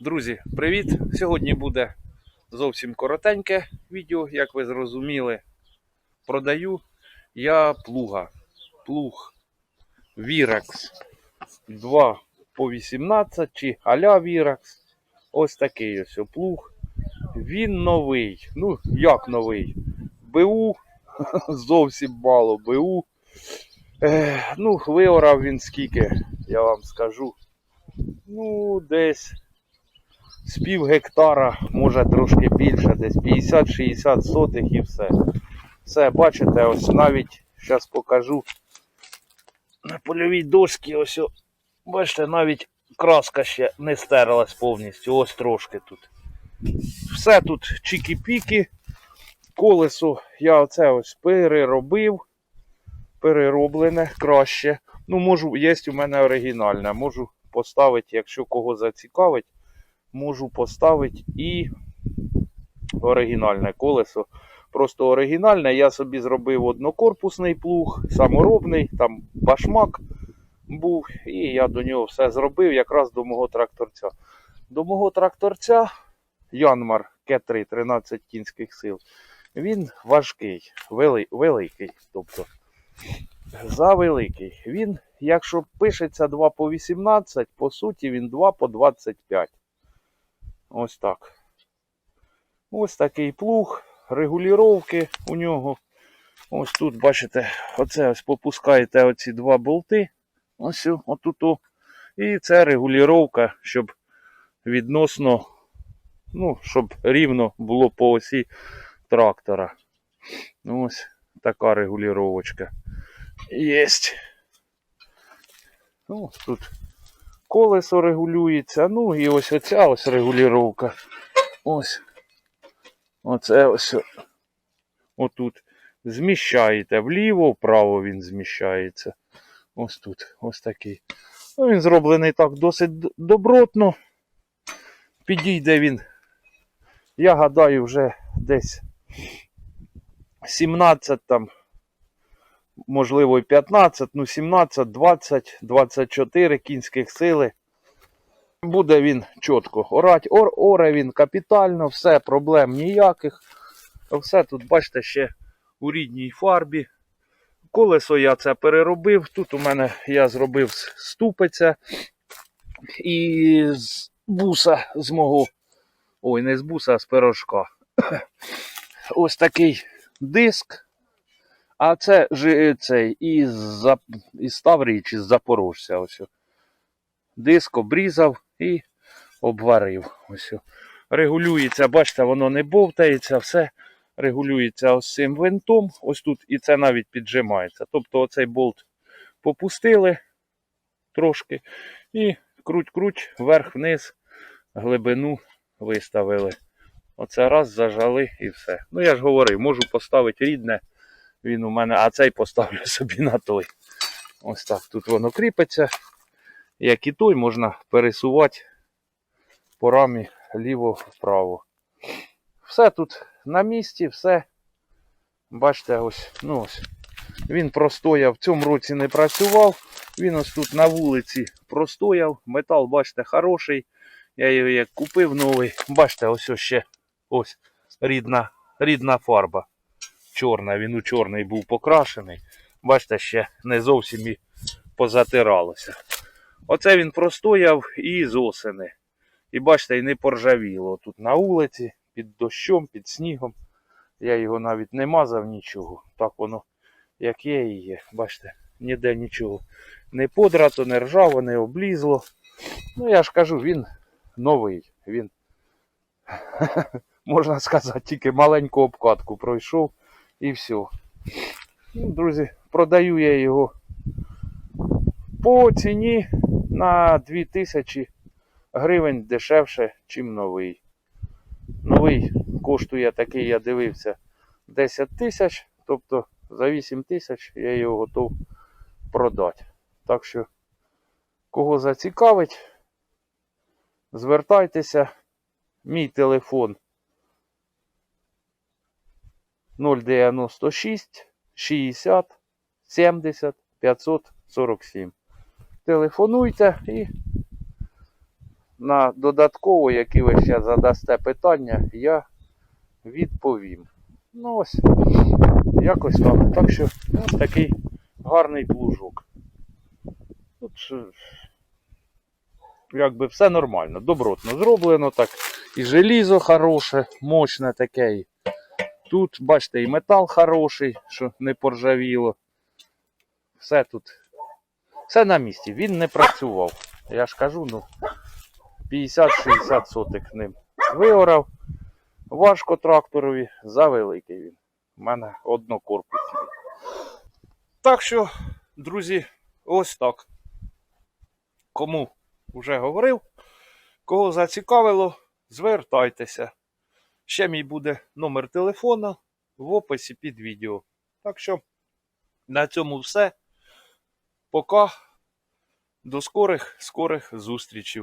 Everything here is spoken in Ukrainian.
Друзі, привіт! Сьогодні буде зовсім коротеньке відео, як ви зрозуміли. Продаю я плуга. Плуг Virax 2 по 18 чи аля Virax. Ось такий ось плуг. Він новий. Ну, як новий? БУ зовсім мало БУ. Е, ну, виорав він скільки, я вам скажу. Ну, десь з пів гектара, може трошки більше, десь 50-60 сотих і все. Все, бачите, ось навіть зараз покажу на польовій дошці, ось, бачите, навіть краска ще не стерлась повністю, ось трошки тут. Все тут чікі-піки, колесо я оце ось переробив, перероблене краще. Ну, можу, є у мене оригінальне, можу поставити, якщо кого зацікавить можу поставити і оригінальне колесо. Просто оригінальне. Я собі зробив однокорпусний плуг, саморобний, там башмак був, і я до нього все зробив якраз до мого тракторця. До мого тракторця Янмар К3 13 кінських сил. Він важкий, вели, великий. тобто Завеликий. Він, якщо пишеться 2 по 18, по суті він 2 по 25. Ось так. Ось такий плуг, регулювання у нього. Ось тут, бачите, оце ось попускаєте оці два болти. Ось отут. о. І це регулювання, щоб відносно, ну, щоб рівно було по осі трактора. Ось така регулювання. Єсть. Ну, тут колесо регулюється. Ну і ось оця ось регулювання. Ось. Оце ось. Отут. Зміщаєте вліво, вправо він зміщається. Ось тут. Ось такий. Ну, він зроблений так досить добротно. Підійде він. Я гадаю, вже десь 17 там. Можливо, і 15, ну 17, 20, 24 кінських сили. Буде він чітко орать. Ор, оре він капітально, все, проблем ніяких. Все тут, бачите, ще у рідній фарбі. Колесо я це переробив. Тут у мене я зробив ступиця і з буса з мого. Ой, не з буса, а з пирожка. Ось такий диск. А це ж цей із, із Таврії чи з Запорожця. Ось. Диск обрізав і обварив. Ось. Регулюється, бачите, воно не бовтається, все регулюється ось цим винтом. Ось тут і це навіть піджимається. Тобто оцей болт попустили трошки і круть-круть, вверх-вниз, глибину виставили. Оце раз зажали і все. Ну я ж говорив, можу поставити рідне. Він у мене, а цей поставлю собі на той. Ось так. Тут воно кріпиться. Як і той, можна пересувати по рамі ліво-вправо. Все тут на місці, все. Бачите, ось, ну ось. Він простояв, в цьому році не працював. Він ось тут на вулиці простояв. Метал, бачите, хороший. Я його як купив новий. Бачите, ось ось ще ось рідна, рідна фарба чорна, він у чорний був покрашений. Бачите, ще не зовсім і позатиралося. Оце він простояв і з осени. І бачите, і не поржавіло. Тут на вулиці, під дощом, під снігом. Я його навіть не мазав нічого. Так воно, як є і є. Бачите, ніде нічого. Не подрато, не ржаво, не облізло. Ну я ж кажу, він новий. Він, можна сказати, тільки маленьку обкатку пройшов і все. Ну, друзі, продаю я його по ціні на 2000 гривень дешевше, чим новий. Новий коштує такий, я дивився, 10 тисяч, тобто за 8 тисяч я його готов продати. Так що, кого зацікавить, звертайтеся. Мій телефон 096 60 70 547. Телефонуйте і на додатково, які ви ще задасте питання, я відповім. Ну ось, якось так. Так що ось такий гарний плужок. Тут е, якби все нормально, добротно зроблено так. І желізо хороше, мощне таке. Тут, бачите, і метал хороший, що не поржавіло. Все тут. Все на місці. Він не працював. Я ж кажу, ну 50-60 сотих ним виорав. Важко тракторові, завеликий він. У мене однокорпусний. Так що, друзі, ось так. Кому вже говорив, кого зацікавило, звертайтеся. Ще мій буде номер телефона в описі під відео. Так що на цьому все. Пока. До скорих, скорих зустрічей.